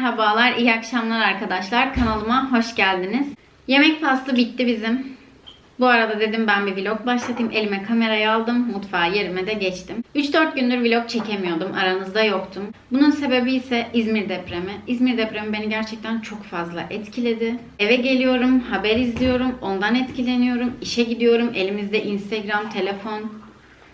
Merhabalar, iyi akşamlar arkadaşlar. Kanalıma hoş geldiniz. Yemek faslı bitti bizim. Bu arada dedim ben bir vlog başlatayım. Elime kamerayı aldım. Mutfağa yerime de geçtim. 3-4 gündür vlog çekemiyordum. Aranızda yoktum. Bunun sebebi ise İzmir depremi. İzmir depremi beni gerçekten çok fazla etkiledi. Eve geliyorum, haber izliyorum, ondan etkileniyorum. İşe gidiyorum, elimizde Instagram, telefon,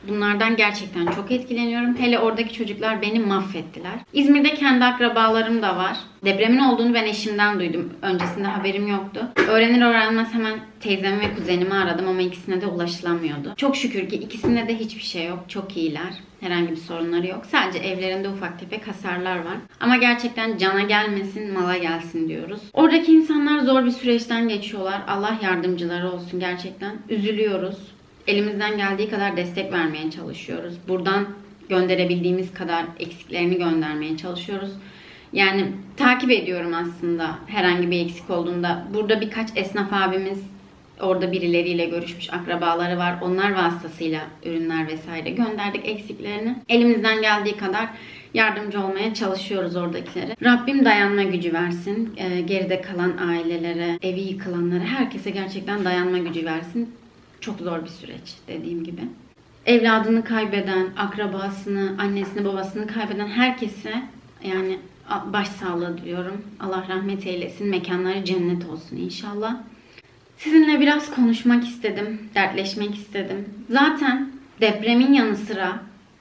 Bunlardan gerçekten çok etkileniyorum. Hele oradaki çocuklar beni mahvettiler. İzmir'de kendi akrabalarım da var. Depremin olduğunu ben eşimden duydum. Öncesinde haberim yoktu. Öğrenir öğrenmez hemen teyzemi ve kuzenimi aradım ama ikisine de ulaşılamıyordu. Çok şükür ki ikisinde de hiçbir şey yok. Çok iyiler. Herhangi bir sorunları yok. Sadece evlerinde ufak tefek hasarlar var. Ama gerçekten cana gelmesin, mala gelsin diyoruz. Oradaki insanlar zor bir süreçten geçiyorlar. Allah yardımcıları olsun gerçekten. Üzülüyoruz. Elimizden geldiği kadar destek vermeye çalışıyoruz. Buradan gönderebildiğimiz kadar eksiklerini göndermeye çalışıyoruz. Yani takip ediyorum aslında herhangi bir eksik olduğunda. Burada birkaç esnaf abimiz orada birileriyle görüşmüş akrabaları var. Onlar vasıtasıyla ürünler vesaire gönderdik eksiklerini. Elimizden geldiği kadar yardımcı olmaya çalışıyoruz oradakilere. Rabbim dayanma gücü versin. Ee, geride kalan ailelere, evi yıkılanlara, herkese gerçekten dayanma gücü versin. Çok zor bir süreç dediğim gibi. Evladını kaybeden, akrabasını, annesini, babasını kaybeden herkese yani başsağlığı diliyorum. Allah rahmet eylesin. Mekanları cennet olsun inşallah. Sizinle biraz konuşmak istedim, dertleşmek istedim. Zaten depremin yanı sıra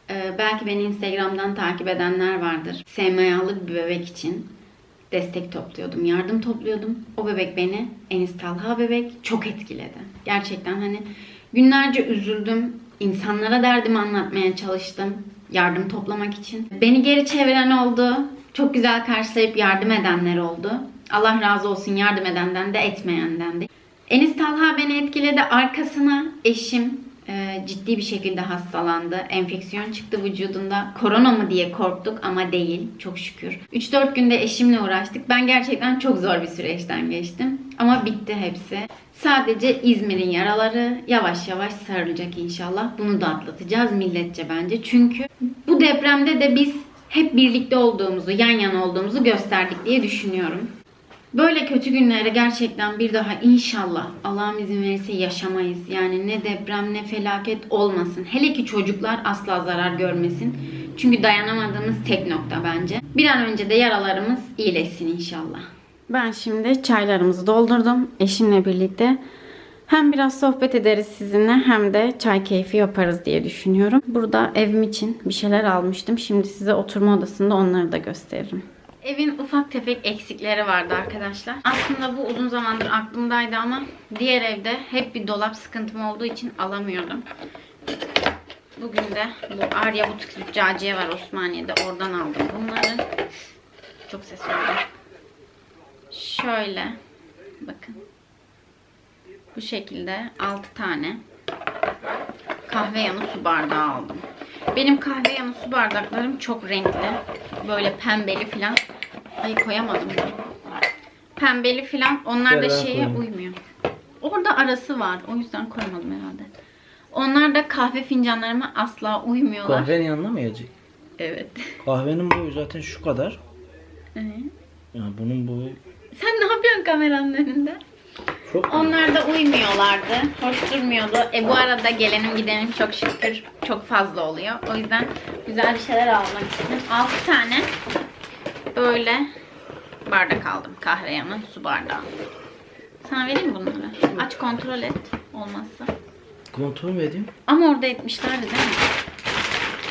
e, belki beni Instagram'dan takip edenler vardır. SMA'lı bir bebek için destek topluyordum, yardım topluyordum. O bebek beni, Enis Talha bebek çok etkiledi. Gerçekten hani günlerce üzüldüm. İnsanlara derdimi anlatmaya çalıştım. Yardım toplamak için. Beni geri çeviren oldu. Çok güzel karşılayıp yardım edenler oldu. Allah razı olsun yardım edenden de etmeyenden de. Enis Talha beni etkiledi. Arkasına eşim e, ciddi bir şekilde hastalandı. Enfeksiyon çıktı vücudunda. Korona mı diye korktuk ama değil. Çok şükür. 3-4 günde eşimle uğraştık. Ben gerçekten çok zor bir süreçten geçtim. Ama bitti hepsi. Sadece İzmir'in yaraları yavaş yavaş sarılacak inşallah. Bunu da atlatacağız milletçe bence. Çünkü bu depremde de biz hep birlikte olduğumuzu, yan yana olduğumuzu gösterdik diye düşünüyorum. Böyle kötü günlere gerçekten bir daha inşallah Allah'ım izin verirse yaşamayız. Yani ne deprem ne felaket olmasın. Hele ki çocuklar asla zarar görmesin. Çünkü dayanamadığımız tek nokta bence. Bir an önce de yaralarımız iyileşsin inşallah. Ben şimdi çaylarımızı doldurdum eşimle birlikte. Hem biraz sohbet ederiz sizinle hem de çay keyfi yaparız diye düşünüyorum. Burada evim için bir şeyler almıştım. Şimdi size oturma odasında onları da gösteririm. Evin ufak tefek eksikleri vardı arkadaşlar. Aslında bu uzun zamandır aklımdaydı ama diğer evde hep bir dolap sıkıntım olduğu için alamıyordum. Bugün de bu Arya Butik Züccaciye var Osmaniye'de. Oradan aldım bunları. Çok ses oldu. Şöyle. Bakın. Bu şekilde 6 tane kahve yanı su bardağı aldım. Benim kahve yanı su bardaklarım çok renkli. Böyle pembeli falan. Ay koyamadım. Pembeli falan. Onlar da şeye uymuyor. Orada arası var. O yüzden koymadım herhalde. Onlar da kahve fincanlarıma asla uymuyorlar. Kahvenin yanına mı? Evet. Kahvenin boyu zaten şu kadar. Ee, Yani bunun boyu Sen ne yapıyorsun kameranın önünde? Çok Onlar da uymuyorlardı. Hoş durmuyordu. E bu arada gelenim gidenim çok şükür çok fazla oluyor. O yüzden güzel bir şeyler almak istedim. 6 tane böyle bardak aldım. Kahve yanı su bardağı. Sana vereyim mi bunları? Aç kontrol et. Olmazsa. Kontrol mü edeyim? Ama orada etmişlerdi değil mi?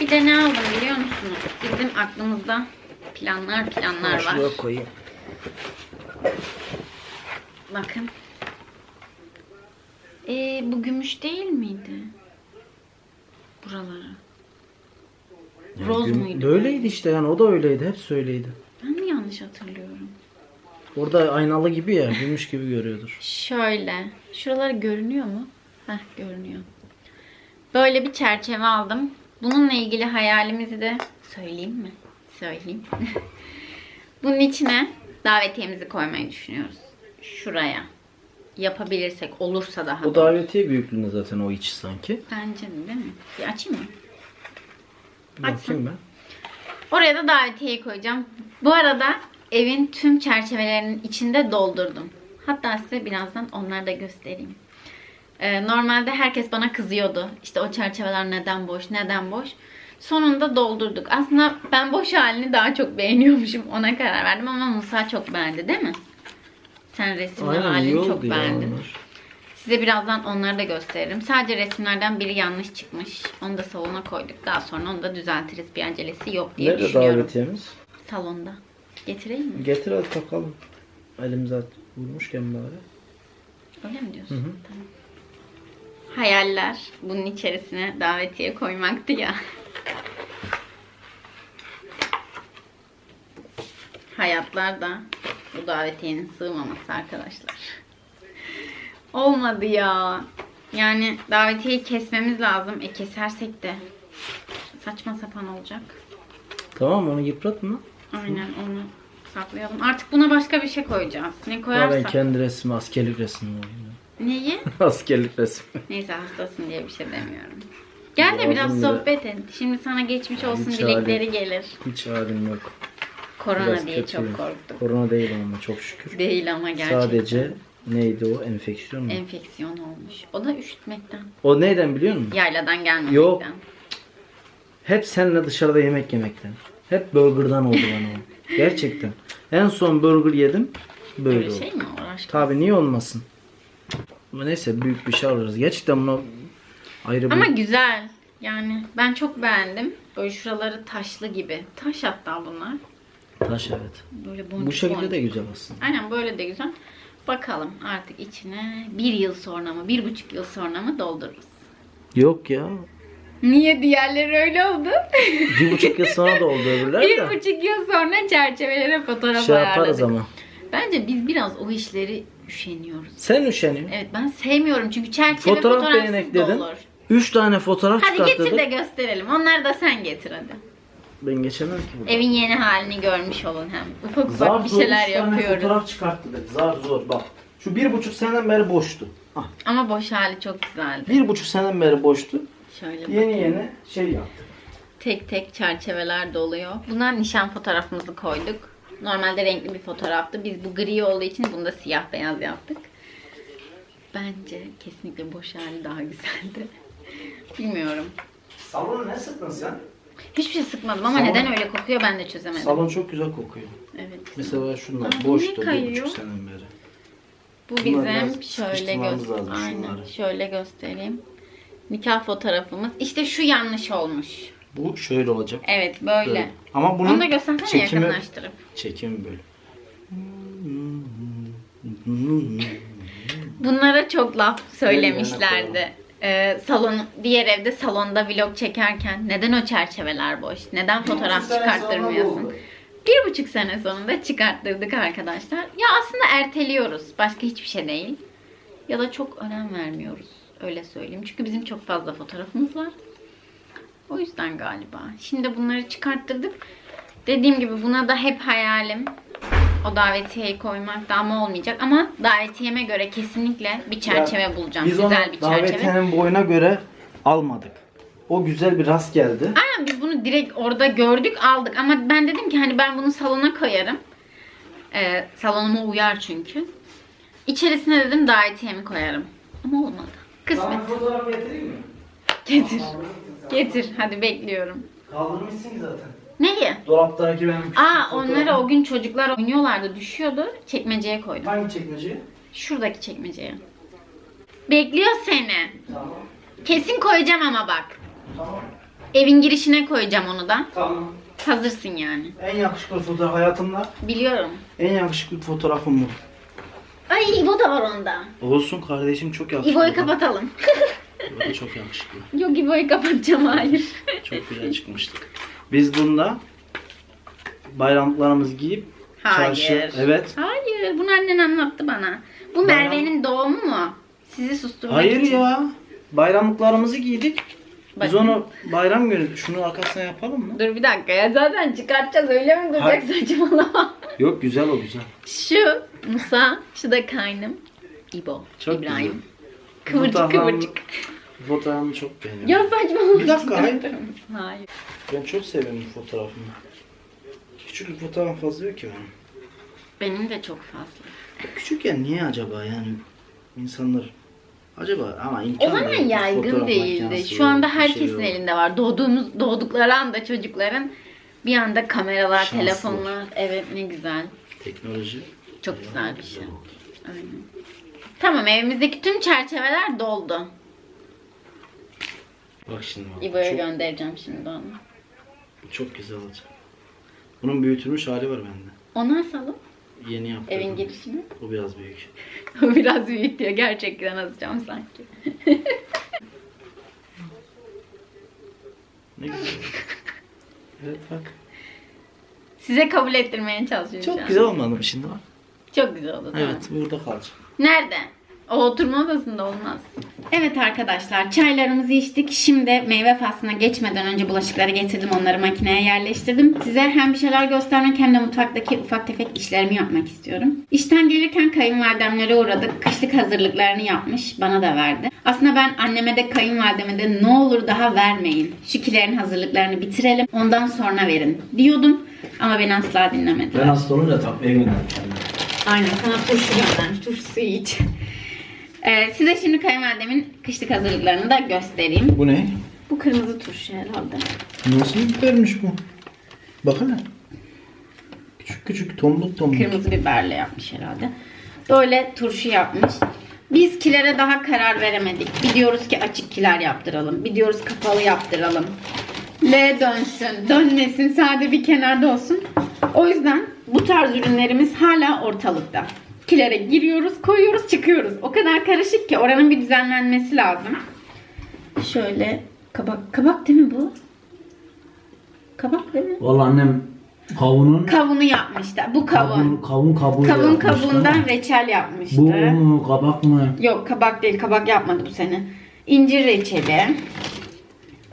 Bir de ne aldım biliyor musunuz? Bizim aklımızda planlar planlar var. Şuraya koyayım. Bakın. Ee, bu gümüş değil miydi? Buraları. Yani Roz gün- muydu? Böyleydi işte yani o da öyleydi. Hepsi öyleydi. Ben mi yanlış hatırlıyorum? Orada aynalı gibi ya. Gümüş gibi görüyordur. Şöyle. Şuraları görünüyor mu? Heh görünüyor. Böyle bir çerçeve aldım. Bununla ilgili hayalimizi de söyleyeyim mi? Söyleyeyim. Bunun içine davetiyemizi koymayı düşünüyoruz. Şuraya. Yapabilirsek, olursa daha. O davetiye büyüklüğünde zaten o içi sanki. Bence de değil mi? Bir açayım mı? Bakayım ben. Oraya da davetiyeyi koyacağım. Bu arada evin tüm çerçevelerinin içinde doldurdum. Hatta size birazdan onları da göstereyim. Ee, normalde herkes bana kızıyordu. İşte o çerçeveler neden boş, neden boş. Sonunda doldurduk. Aslında ben boş halini daha çok beğeniyormuşum. Ona karar verdim ama Musa çok beğendi değil mi? Sen Aynen iyi halini çok beğendin. onlar. Size birazdan onları da gösteririm. Sadece resimlerden biri yanlış çıkmış. Onu da salona koyduk. Daha sonra onu da düzeltiriz. Bir acelesi yok diye Nerede düşünüyorum. davetiyemiz? Salonda. Getireyim mi? Getir hadi takalım. Elimize. Vurmuşken bari. Öyle mi diyorsun? Hı hı. Tamam. Hayaller bunun içerisine davetiye koymaktı ya. Hayatlar da bu davetiyenin sığmaması arkadaşlar. Olmadı ya. Yani davetiyeyi kesmemiz lazım. E kesersek de saçma sapan olacak. Tamam onu yıpratma. Aynen onu saklayalım. Artık buna başka bir şey koyacağız. Ne Ya ben koyarsak. kendi resmi askerlik resmi. Neyi? askerlik resmi. Neyse hastasın diye bir şey demiyorum. Gel de biraz sohbet et. Şimdi sana geçmiş olsun Hiç dilekleri gelir. Hiç halim yok. Korona Biraz diye kötüyüm. çok korktum. Korona değil ama çok şükür. Değil ama gerçekten. Sadece neydi o enfeksiyon mu? Enfeksiyon olmuş. O da üşütmekten. o neyden biliyor musun? Yayladan gelmemekten. Yok. Hep seninle dışarıda yemek yemekten. Hep burgerdan oldu bana o. Gerçekten. En son burger yedim. Böyle Böyle oldu. şey mi aşkım? Tabii niye olmasın? Ama neyse büyük bir şey alırız. Gerçekten buna ayrı bir... Ama güzel. Yani ben çok beğendim. Böyle şuraları taşlı gibi. Taş hatta bunlar. Taş evet. Böyle boncuk Bu şekilde boncuk. de güzel aslında. Aynen böyle de güzel. Bakalım artık içine bir yıl sonra mı, bir buçuk yıl sonra mı doldururuz. Yok ya. Niye diğerleri öyle oldu? Bir buçuk yıl sonra da oldu öbürler bir de. buçuk yıl sonra çerçevelere fotoğraf Şey yaparız ayarladık. ama. Bence biz biraz o işleri üşeniyoruz. Sen üşeniyorsun. Evet ben sevmiyorum çünkü çerçeve Fotoğraf fotoğrafsız da olur. Üç tane fotoğraf Hadi getir çıkarttırdık. de gösterelim. Onları da sen getir hadi. Ben geçemem ki burada. Evin yeni halini görmüş olun hem. Ufak ufak Zar bir zor şeyler üç tane yapıyoruz. fotoğraf çıkarttırdık. Zar zor bak. Şu bir buçuk seneden beri boştu. Ah, Ama boş hali çok güzeldi. bir buçuk seneden beri boştu. Şöyle Yeni bakayım. yeni şey yaptık. Tek tek çerçeveler doluyor. Buna nişan fotoğrafımızı koyduk. Normalde renkli bir fotoğraftı. Biz bu gri olduğu için bunu da siyah beyaz yaptık. Bence kesinlikle boş hali daha güzeldi. Bilmiyorum. Salonu ne sıktın sen? Hiçbir şey sıkmadım ama Salon- neden öyle kokuyor ben de çözemedim. Salon çok güzel kokuyor. Evet. Mesela şunlar Aa, bu boştu bir kayıyor? buçuk seneden beri. Bu Bunlar bizim biraz şöyle sıkıştırmamız göster. Aynen. şunları. Şöyle göstereyim. Nikah fotoğrafımız. İşte şu yanlış olmuş. Bu şöyle olacak. Evet böyle. Böyle. Ama bunun Onu da göstersene çekimi, yakınlaştırıp. çekimi böyle. Bunlara çok laf söylemişlerdi. Ee, salon diğer evde salonda vlog çekerken neden o çerçeveler boş? Neden fotoğraf çıkarttırmıyorsun? Bir buçuk sene sonunda çıkarttırdık arkadaşlar. Ya aslında erteliyoruz. Başka hiçbir şey değil. Ya da çok önem vermiyoruz. Öyle söyleyeyim. Çünkü bizim çok fazla fotoğrafımız var. O yüzden galiba. Şimdi bunları çıkarttırdık. Dediğim gibi buna da hep hayalim o davetiyeyi koymak da ama olmayacak. Ama davetiyeme göre kesinlikle bir çerçeve bulacağım. Biz Güzel bir çerçeve. davetiyenin boyuna göre almadık. O güzel bir rast geldi. Aynen biz bunu direkt orada gördük aldık. Ama ben dedim ki hani ben bunu salona koyarım. Ee, salonuma uyar çünkü. İçerisine dedim davetiyemi koyarım. Ama olmadı. Kısmet. fotoğraf getireyim mi? Getir. Getir. Hadi bekliyorum. Kaldırmışsın zaten. Neyi? Dolaptaki benim Aa onları o gün çocuklar oynuyorlardı düşüyordu. Çekmeceye koydum. Hangi çekmeceye? Şuradaki çekmeceye. Bekliyor seni. Tamam. Kesin koyacağım ama bak. Tamam. Evin girişine koyacağım onu da. Tamam. Hazırsın yani. En yakışıklı fotoğraf hayatımda. Biliyorum. En yakışıklı fotoğrafım bu. Ay İbo da var onda. Olsun kardeşim çok yakışıklı. İbo'yu kapatalım. Bu da çok yakışıklı. Yok İbo'yu kapatacağım hayır. Çok güzel çıkmıştık. Biz bunda bayramlıklarımızı giyip Hayır. çarşı... Evet. Hayır. Bunu annen anlattı bana. Bu Bana- Merve'nin doğumu mu? Sizi susturmak Hayır için. ya. Bayramlıklarımızı giydik. Biz Bakın. onu bayram günü şunu arkasına yapalım mı? Dur bir dakika ya zaten çıkartacağız öyle mi duracak Hayır. saçmalama. Yok güzel o güzel. Şu Musa, şu da kaynım. İbo, Çok İbrahim. güzel. Kıvırcık Fotoğraflarım- kıvırcık. Fotoğrafımı çok beğeniyorum. Ya saçmalama. Bir dakika, hayır. Hayır. Ben çok seviyorum bu fotoğrafımı. Küçük bir fotoğraf fazla yok ki benim. Benim de çok fazla. Küçükken niye acaba yani insanlar acaba ama O imkan zaman yok. yaygın Fotoğraf değildi. makinesi Şu yok, anda bir şey herkesin yok. elinde var. Doğduğumuz doğdukları anda çocukların bir anda kameralar, Şanslılar. telefonlar. Evet ne güzel. teknoloji. Çok güzel bir şey. Aynen. Tamam evimizdeki tüm çerçeveler doldu. Bak şimdi bak. İbo'ya çok, göndereceğim şimdi onu. Çok güzel olacak. Bunun büyütülmüş hali var bende. Onu asalım. Yeni yaptım. Evin girişini. O biraz büyük. O biraz büyük diyor. Gerçekten asacağım sanki. Ne güzel. evet bak. Size kabul ettirmeye çalışıyorum Çok güzel olmadı mı şimdi bak? Çok güzel oldu? Evet burada kalacak. Nerede? O oturma odasında olmaz. Evet arkadaşlar çaylarımızı içtik. Şimdi meyve faslına geçmeden önce bulaşıkları getirdim. Onları makineye yerleştirdim. Size hem bir şeyler göstermek hem de mutfaktaki ufak tefek işlerimi yapmak istiyorum. İşten gelirken kayınvalidemlere uğradık. Kışlık hazırlıklarını yapmış. Bana da verdi. Aslında ben anneme de kayınvalideme de ne olur daha vermeyin. Şu kilerin hazırlıklarını bitirelim. Ondan sonra verin diyordum. Ama beni asla dinlemediler. Ben hasta olunca evine kendime. Aynen sana turşu göndermiş. Turşu suyu iç. Ee, size şimdi kayınvalidemin kışlık hazırlıklarını da göstereyim. Bu ne? Bu kırmızı turşu herhalde. Nasıl bibermiş bu? Bakın Küçük küçük tombul tombul. Kırmızı biberle yapmış herhalde. Böyle turşu yapmış. Biz kilere daha karar veremedik. Bir diyoruz ki açık kiler yaptıralım. Bir diyoruz kapalı yaptıralım. L dönsün, dönmesin, sade bir kenarda olsun. O yüzden bu tarz ürünlerimiz hala ortalıkta. Kilere giriyoruz, koyuyoruz, çıkıyoruz. O kadar karışık ki oranın bir düzenlenmesi lazım. Şöyle kabak, kabak değil mi bu? Kabak değil mi? Vallahi annem kavunun Kavunu yapmıştı. Bu kavun. kavun, kavun kabuğu Kavun yapmıştı kabuğundan reçel yapmıştı. Bu mu kabak mı? Yok kabak değil kabak yapmadı bu sene. İncir reçeli.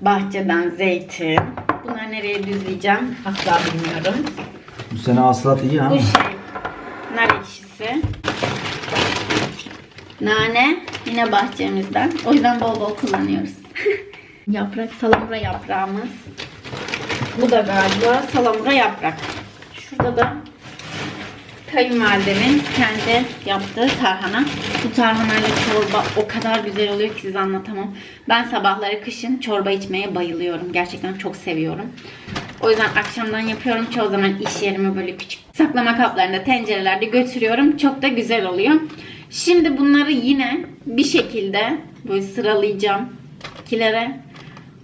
Bahçeden zeytin. Bunları nereye düzleyeceğim asla bilmiyorum. Bu sene hasılat iyi ha. Bu şey nar ekşisi. Nane yine bahçemizden. O yüzden bol bol kullanıyoruz. Yaprak salamura yaprağımız. Bu da galiba salamura yaprak. Şurada da kayınvalidemin kendi yaptığı tarhana. Bu tarhanayla çorba o kadar güzel oluyor ki size anlatamam. Ben sabahları kışın çorba içmeye bayılıyorum. Gerçekten çok seviyorum. O yüzden akşamdan yapıyorum. Çoğu zaman iş yerime böyle küçük saklama kaplarında, tencerelerde götürüyorum. Çok da güzel oluyor. Şimdi bunları yine bir şekilde böyle sıralayacağım kilere.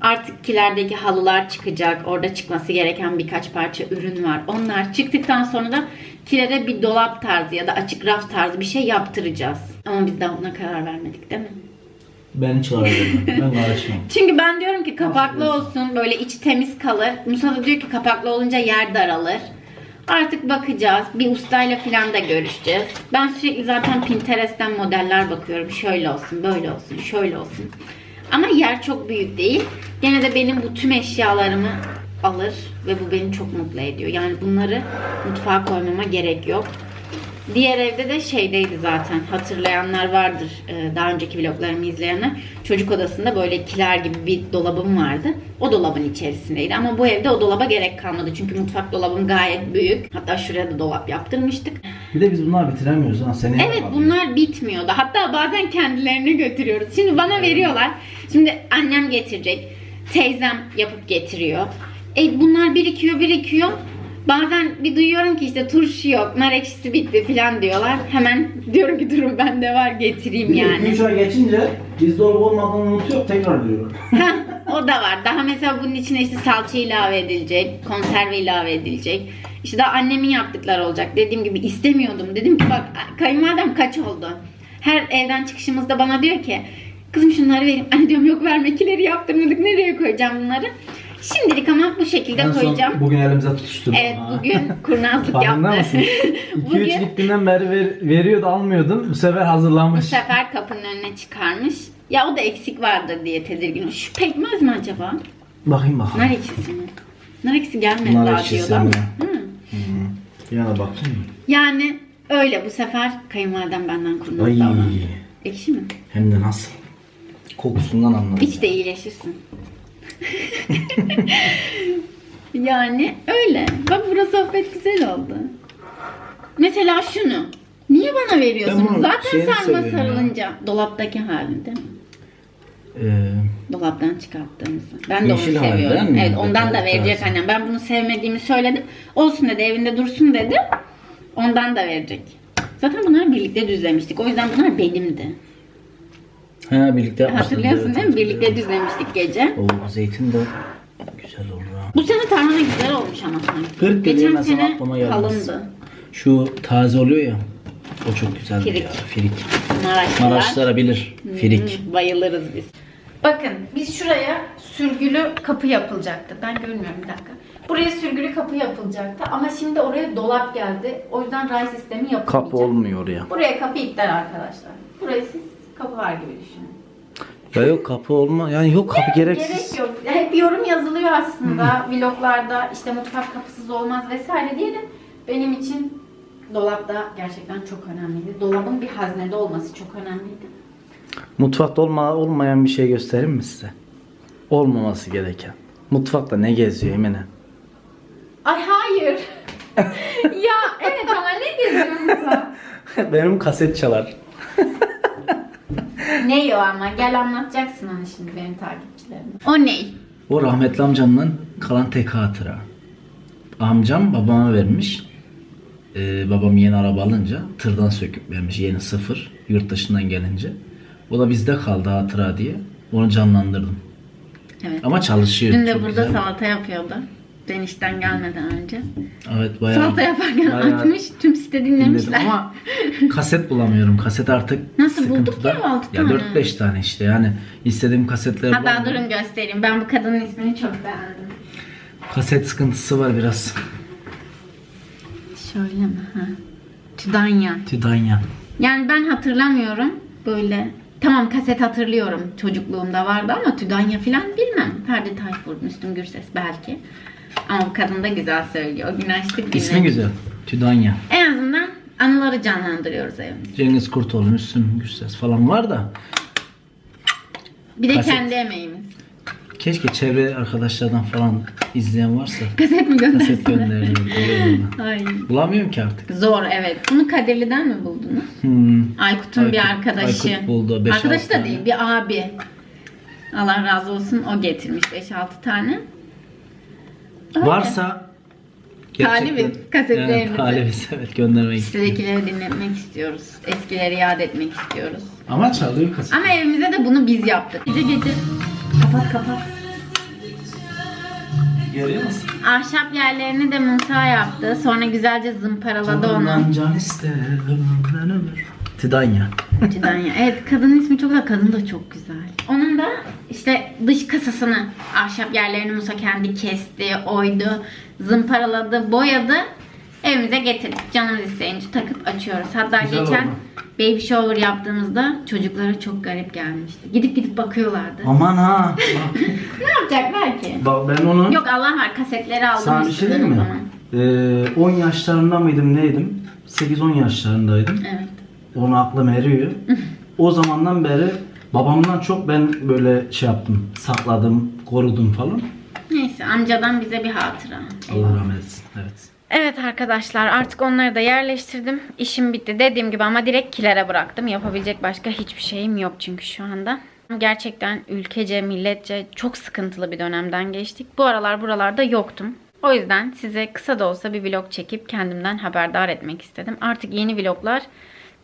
Artık kilerdeki halılar çıkacak. Orada çıkması gereken birkaç parça ürün var. Onlar çıktıktan sonra da kilere bir dolap tarzı ya da açık raf tarzı bir şey yaptıracağız. Ama biz daha buna karar vermedik değil mi? Ben hiç vermem. Ben karışmam. Çünkü ben diyorum ki kapaklı olsun böyle içi temiz kalır. Musa da diyor ki kapaklı olunca yer daralır. Artık bakacağız. Bir ustayla falan da görüşeceğiz. Ben sürekli zaten Pinterest'ten modeller bakıyorum. Şöyle olsun, böyle olsun, şöyle olsun. Ama yer çok büyük değil. Gene de benim bu tüm eşyalarımı alır ve bu beni çok mutlu ediyor. Yani bunları mutfağa koymama gerek yok. Diğer evde de şeydeydi zaten. Hatırlayanlar vardır. Ee, Daha önceki vloglarımı izleyenler. Çocuk odasında böyle kiler gibi bir dolabım vardı. O dolabın içerisindeydi. Ama bu evde o dolaba gerek kalmadı. Çünkü mutfak dolabım gayet büyük. Hatta şuraya da dolap yaptırmıştık. Bir de biz bunları bitiremiyoruz ha. Seneye Evet yapalım. bunlar bitmiyordu. Hatta bazen kendilerini götürüyoruz. Şimdi bana veriyorlar. Şimdi annem getirecek. Teyzem yapıp getiriyor. E bunlar birikiyor birikiyor. Bazen bir duyuyorum ki işte turşu yok, nar ekşisi bitti falan diyorlar. Hemen diyorum ki durun bende var getireyim Bir yani. 3 ay geçince biz dolap olmadığını unutuyor tekrar diyorlar. Heh, o da var. Daha mesela bunun içine işte salça ilave edilecek, konserve ilave edilecek. İşte daha annemin yaptıkları olacak. Dediğim gibi istemiyordum. Dedim ki bak kayınvalidem kaç oldu? Her evden çıkışımızda bana diyor ki kızım şunları vereyim. Anne diyorum yok vermekileri yaptırmadık. Nereye koyacağım bunları? Şimdilik ama bu şekilde En son koyacağım. bugün elimize tutuştu. Evet bugün kurnazlık Farkında yaptı. mısın? 2-3 bugün gittiğinden beri ver, veriyordu almıyordum. Bu sefer bu hazırlanmış. sefer kapının önüne çıkarmış. Ya o da eksik vardır diye tedirgin. Şu pekmez mi acaba? Bakayım bakalım. Nar ekşisi mi? Nar ekşisi gelmedi Nar daha ekşisi diyorlar. mi? Hı. Yana bakayım mı? Yani öyle bu sefer kayınvalidem benden kurnaz Ay. davrandı. Ekşi mi? Hem de nasıl? Kokusundan anladım. İç de iyileşirsin. yani öyle. Bak burası sohbet güzel oldu. Mesela şunu. Niye bana veriyorsun? Bunu Zaten şeyini sarma seviyorum ya. sarılınca dolaptaki halin değil mi? Ee, Dolaptan çıkarttığımızı. Ben de onu Yeşil seviyorum. mi? Evet ondan da Evet, verecek tarzı. annem. Ben bunu sevmediğimi söyledim. Olsun dedi evinde dursun dedi. Ondan da verecek. Zaten bunları birlikte düzlemiştik. O yüzden bunlar benimdi. Ha birlikte yapmıştık. Hatırlıyorsun değil mi? Birlikte düzlemiştik gece. Oo zeytin de güzel olur ha. Bu sene tarhana güzel olmuş ama sanki. Kırk Geçen sene kalındı. Şu taze oluyor ya. O çok güzel Firik. ya. Firik. Maraşlılar. Maraşlara bilir. Firik. Hmm, bayılırız biz. Bakın biz şuraya sürgülü kapı yapılacaktı. Ben görmüyorum bir dakika. Buraya sürgülü kapı yapılacaktı ama şimdi oraya dolap geldi. O yüzden ray sistemi yapılmayacak. Kapı olmuyor oraya. Buraya kapı iptal arkadaşlar. Burayı siz kapı var gibi düşünün. Ya yok kapı olma. Yani yok kapı gereksiz. Gerek yok. Hep yorum yazılıyor aslında vloglarda işte mutfak kapısız olmaz vesaire diye de benim için dolap da gerçekten çok önemliydi. Dolabın bir haznede olması çok önemliydi. Mutfakta olma, olmayan bir şey göstereyim mi size? Olmaması gereken. Mutfakta ne geziyor Emine? Ay hayır. ya evet ama ne geziyorsun sen? Benim kaset çalar. ne o ama gel anlatacaksın onu şimdi benim takipçilerime. O ne? O rahmetli amcamdan kalan tek hatıra. Amcam babama vermiş. Ee, babam yeni araba alınca tırdan söküp vermiş yeni sıfır yurt dışından gelince. O da bizde kaldı hatıra diye. Onu canlandırdım. Evet. Ama çalışıyor. Dün de çok burada güzel. salata yapıyordu. Ben işten gelmeden önce. Evet bayağı. salata yaparken bayağı açmış tüm site dinledim dinlemişler. Ama kaset bulamıyorum. Kaset artık Nasıl bulduk sıkıntıda. ya, altı Ya tane. 4-5 tane işte yani istediğim kasetleri Hatta bulamıyorum. durun göstereyim. Ben bu kadının ismini çok beğendim. Kaset sıkıntısı var biraz. Şöyle mi? Ha. Tüdanya. Tüdanya. Yani ben hatırlamıyorum böyle. Tamam kaset hatırlıyorum. Çocukluğumda vardı ama Tüdanya falan bilmem. Ferdi Tayfur, Müslüm Gürses belki. Ama bu kadın da güzel söylüyor. Gün açtık İsmi güzel. Tüdanya. En azından anıları canlandırıyoruz evimizde. Cengiz Kurtoğlu, Müslüm Gürses falan var da Bir de Kaset. kendi emeğimiz. keşke çevre arkadaşlardan falan izleyen varsa Kaset mi kaset göndersin? gönderirler. Ay. Bulamıyorum ki artık. Zor evet. Bunu Kadirli'den mi buldunuz? Hmm. Aykut'un bir Aykut- arkadaşı. Aykut buldu, beş, Arkadaş altı da tane. değil bir abi. Allah razı olsun o getirmiş 5-6 tane. Öyle. Varsa Talibiz, kasetlerimizi. Yani talibiz evet göndermek istiyorum. Sizinkileri dinletmek istiyoruz. Eskileri yad etmek istiyoruz. Ama çalıyor kaset. Ama evimize de bunu biz yaptık. Gece gece kapat kapat. Görüyor musun? Ahşap yerlerini de Musa yaptı. Sonra güzelce zımparaladı onu. Canından can ister, ömrümden ömür. Tidanya. Tüdanya. Evet kadının ismi çok güzel. Kadın da çok güzel. Onun da işte dış kasasını ahşap yerlerini Musa kendi kesti, oydu, zımparaladı, boyadı. Evimize getirdik. Canımız isteyince takıp açıyoruz. Hatta Güzel geçen oldu. baby shower yaptığımızda çocuklara çok garip gelmişti. Gidip gidip bakıyorlardı. Aman ha. Ne yapacaklar ki? bak ben onu Yok Allah var kasetleri aldım sana bir şey diyeyim o mi? zaman. Ee, 10 yaşlarında mıydım neydim? 8-10 yaşlarındaydım. Evet. Onu aklım eriyor. o zamandan beri babamdan çok ben böyle şey yaptım. Sakladım, korudum falan. Neyse amcadan bize bir hatıra. Allah rahmet etsin. Evet. Evet arkadaşlar artık onları da yerleştirdim. İşim bitti dediğim gibi ama direkt kilere bıraktım. Yapabilecek başka hiçbir şeyim yok çünkü şu anda. Gerçekten ülkece, milletçe çok sıkıntılı bir dönemden geçtik. Bu aralar buralarda yoktum. O yüzden size kısa da olsa bir vlog çekip kendimden haberdar etmek istedim. Artık yeni vloglar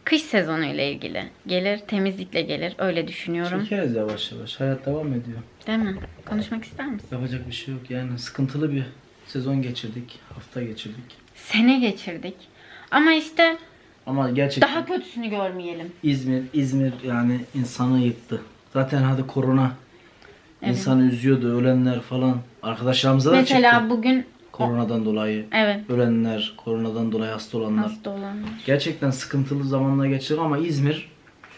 kış sezonu ile ilgili gelir, temizlikle gelir öyle düşünüyorum. Çekeriz yavaş yavaş. Hayat devam ediyor. Değil mi? Konuşmak ister misin? Yapacak bir şey yok yani. Sıkıntılı bir sezon geçirdik. Hafta geçirdik. Sene geçirdik. Ama işte Ama gerçekten daha kötüsünü görmeyelim. İzmir, İzmir yani insanı yıktı. Zaten hadi korona Evet. insanı üzüyordu. Ölenler falan. Arkadaşlarımıza da Mesela çıktı. bugün Koronadan dolayı. evet Ölenler, koronadan dolayı hasta olanlar. hasta olanlar. Gerçekten sıkıntılı zamanlar geçirdik ama İzmir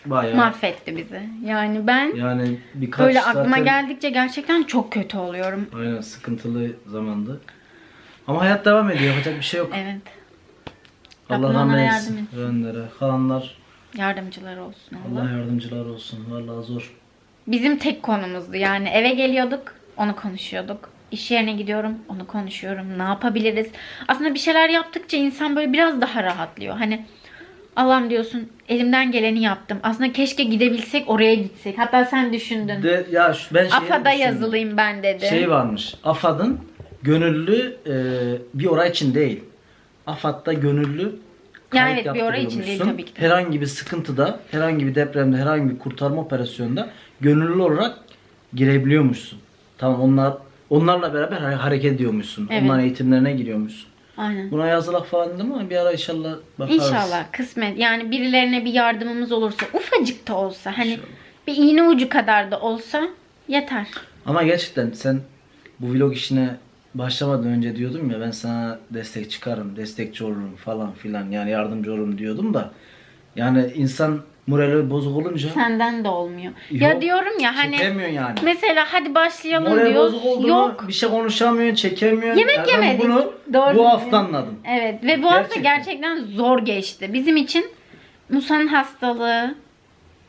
bayağı mahvetti bizi. Yani ben yani birkaç böyle aklıma zaten- geldikçe gerçekten çok kötü oluyorum. Aynen sıkıntılı zamandı. Ama hayat devam ediyor. Yapacak bir şey yok. Evet. Allah rahmet eylesin. Ölenlere. Kalanlar Yardımcılar olsun Allah. Allah yardımcılar olsun. Vallahi zor. Bizim tek konumuzdu yani eve geliyorduk. Onu konuşuyorduk. İş yerine gidiyorum. Onu konuşuyorum. Ne yapabiliriz? Aslında bir şeyler yaptıkça insan böyle biraz daha rahatlıyor. Hani Allah'ım diyorsun elimden geleni yaptım. Aslında keşke gidebilsek oraya gitsek. Hatta sen düşündün. De, ya şu- ben AFAD'a yazılayım ben dedi. Şey varmış. AFAD'ın gönüllü e, bir oray için değil. AFAD'da gönüllü kayıt evet, bir oray için değil tabii ki de. Herhangi bir sıkıntıda, herhangi bir depremde, herhangi bir kurtarma operasyonunda gönüllü olarak girebiliyormuşsun. Tamam onlar onlarla beraber hare- hareket ediyormuşsun. Evet. Onların eğitimlerine giriyormuşsun. Aynen. Buna yazılak falan dedim ama bir ara inşallah bakarız. İnşallah kısmet. Yani birilerine bir yardımımız olursa ufacık da olsa hani İnşallah. bir iğne ucu kadar da olsa yeter. Ama gerçekten sen bu vlog işine başlamadan önce diyordum ya ben sana destek çıkarım, destekçi olurum falan filan yani yardımcı olurum diyordum da yani insan morali bozuk olunca Senden de olmuyor. Yok, ya diyorum ya hani çekemiyor yani. mesela hadi başlayalım Moral diyoruz. bozuk oldu Yok. bir şey konuşamıyorsun, çekemiyorsun. Yemek Yani ben yemedik. Bunu Doğru bu hafta anladım. Evet ve bu hafta Gerçekten. zor geçti. Bizim için Musa'nın hastalığı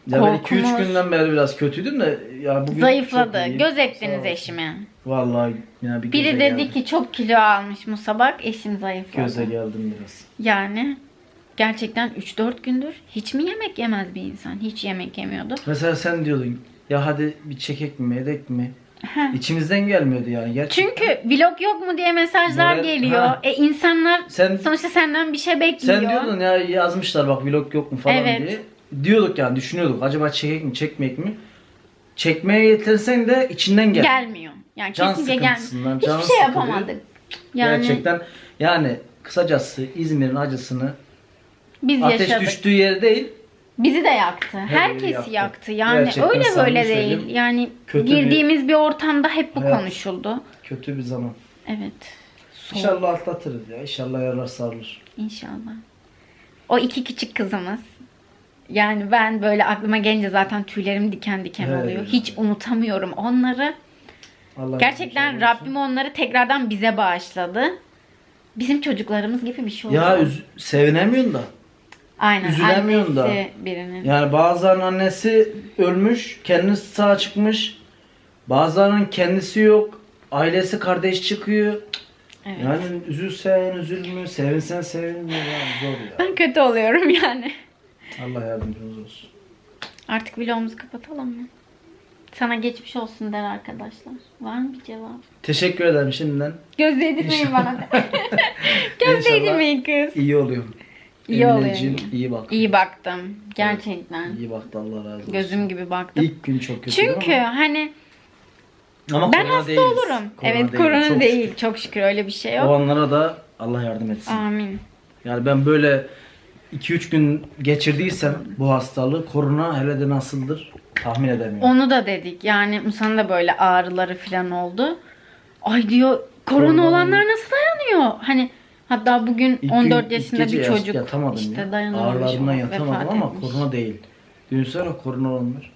Ya ben 2-3 Korkumuz. günden beri biraz kötüydüm de ya bugün zayıfladı. çok iyi. Göz Sağ olsun. eşime. Vallahi ya bir Biri göze dedi geldim. ki çok kilo almış Musa bak eşim zayıfladı. göze geldim biraz. Yani gerçekten 3-4 gündür hiç mi yemek yemez bir insan? Hiç yemek yemiyordu. Mesela sen diyordun ya hadi bir çekek mi, edek mi? Heh. İçimizden gelmiyordu yani gerçekten. Çünkü vlog yok mu diye mesajlar Moral- geliyor. Ha. E insanlar Sen sonuçta senden bir şey bekliyor. sen diyordun ya yazmışlar bak vlog yok mu falan Evet. diye. Diyorduk yani düşünüyorduk acaba çekek mi çekmeyek mi? Çekmeye yetersen de içinden gel. Gelmiyor. Yani Can kesinlikle gelmiyor. Hiçbir şey yapamadık. Yani Gerçekten yani kısacası İzmir'in acısını biz ateş yaşadık. düştüğü yer değil Bizi de yaktı. yeri Herkesi yaktı. yaktı. Yani Gerçekten öyle böyle söyleyeyim. değil. Yani Kötü bir girdiğimiz bir, ortamda hep bu hayat. konuşuldu. kötü bir zaman. Evet. Soğuk. İnşallah atlatırız ya. İnşallah yarlar sarılır. İnşallah. O iki küçük kızımız. Yani ben böyle aklıma gelince zaten tüylerim diken diken Evet. oluyor. Hiç unutamıyorum onları. Allah Gerçekten yardımcı olsun. Rabbim onları tekrardan bize bağışladı. Bizim çocuklarımız gibi bir şey oldu. Ya üz- sevinemiyorsun da. Aynen. üzülemiyorsun da. annesi birinin. Yani bazılarının annesi ölmüş, kendisi sağ çıkmış. Bazılarının kendisi yok. Ailesi kardeş çıkıyor. Evet. Yani üzülsen üzülmüyor, sevinsen sevinmiyor. Yani zor ya. Ben kötü oluyorum yani. Allah yardımcınız olsun. Artık vlogumuzu kapatalım mı? Sana geçmiş olsun der arkadaşlar. Var mı bir cevap? Teşekkür ederim şimdiden. Göz değdirmeyin bana. Göz İnşallah. değdirmeyin kız. İyi oluyorum. İyi Emineciğim oluyor. iyi bak. İyi baktım. Gerçekten. İyi baktı Allah razı olsun. Gözüm gibi baktım. İlk gün çok kötü Çünkü hani ama ben hasta değiliz. olurum. Korona evet değil, korona çok değil. şükür. Çok şükür öyle bir şey O yok. anlara da Allah yardım etsin. Amin. Yani ben böyle 2-3 gün geçirdiysem bu hastalığı korona hele de nasıldır tahmin edemiyorum. Onu da dedik. Yani Musa'nın da böyle ağrıları falan oldu. Ay diyor korona Korona- olanlar nasıl dayanıyor? Hani hatta bugün İlk 14 gün- ilk yaşında gece bir yas- çocuk yatamadım işte ya. dayanamamış. O, yatamadım vefat ama etmiş. korona değil. Dün sonra korona olanlar.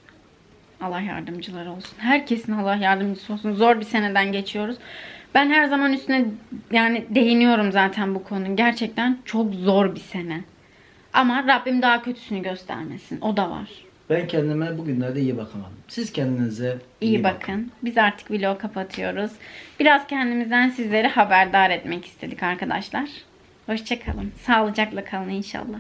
Allah yardımcıları olsun. Herkesin Allah yardımcısı olsun. Zor bir seneden geçiyoruz. Ben her zaman üstüne yani değiniyorum zaten bu konunun. Gerçekten çok zor bir sene. Ama Rabbim daha kötüsünü göstermesin. O da var. Ben kendime bugünlerde iyi bakamadım. Siz kendinize İyi, bakın. Biz artık vlog kapatıyoruz. Biraz kendimizden sizleri haberdar etmek istedik arkadaşlar. Hoşçakalın. Sağlıcakla kalın inşallah.